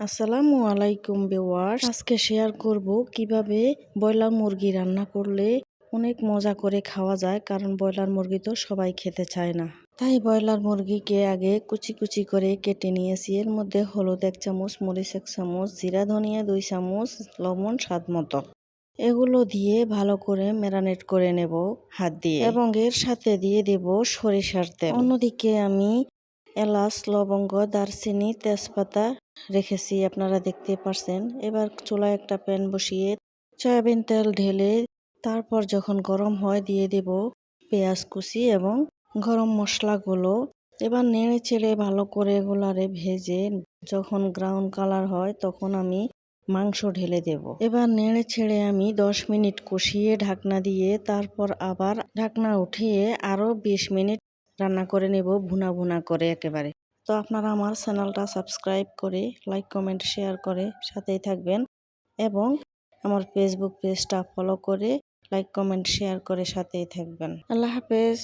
আসসালামু আলাইকুম বেওয়ার্স আজকে শেয়ার করব কীভাবে ব্রয়লার মুরগি রান্না করলে অনেক মজা করে খাওয়া যায়, কারণ ব্রয়লার মুরগি তো সবাই খেতে চায় না। তাই ব্রয়লার মুরগিকে আগে কুচি কুচি করে কেটে নিয়েছি। এর মধ্যে হলুদ এক চামচ, মরিচ এক চামচ, জিরা, ধনিয়া দুই চামচ, লবণ স্বাদ মতো। এগুলো দিয়ে ভালো করে ম্যারানেট করে নেব হাত দিয়ে। এবং এর সাথে দিয়ে দেব সরিষার তেল। অন্যদিকে আমি এলাচ, লবঙ্গ, দারচিনি, তেজপাতা রেখেছি, আপনারা দেখতে পারছেন। এবার চুলায় একটা প্যান বসিয়ে সয়াবিন তেল ঢেলে তারপর যখন গরম হয় দিয়ে দেব পেঁয়াজ কুচি এবং গরম মশলাগুলো। এবার নেড়ে চেড়ে ভালো করে এগুলারে ভেজে যখন ব্রাউন কালার হয় তখন আমি মাংস ঢেলে দেব। এবার নেড়ে ছেড়ে আমি দশ মিনিট কষিয়ে ঢাকনা দিয়ে তারপর আবার ঢাকনা উঠিয়ে আরও বিশ মিনিট রান্না করে নেব, ভুনা ভুনা করে একেবারে। তো আপনারা আমার চ্যানেলটা সাবস্ক্রাইব করে, লাইক, কমেন্ট, শেয়ার করে সাথেই থাকবেন এবং আমার ফেসবুক পেজটা ফলো করে, লাইক, কমেন্ট, শেয়ার করে সাথেই থাকবেন। আল্লাহ হাফেজ।